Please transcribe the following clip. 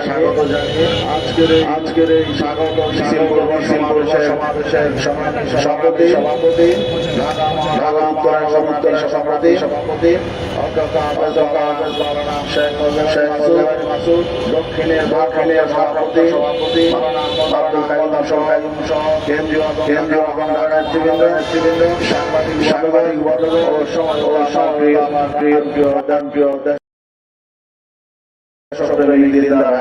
স্বাগত জানিয়ে আজকের আজকের এই স্বাগত সমাবেশের সভাপতি সভাপতি ঢাকা উত্তর উত্তর সভাপতি সভাপতি দক্ষিণের দক্ষিণের সভাপতি সভাপতি আব্দুল কাইম সহ কেন্দ্রীয় কেন্দ্রীয় সাংবাদিক সাংবাদিক ও সমাজ প্রিয় প্রিয় প্রিয় সকলের দিনদার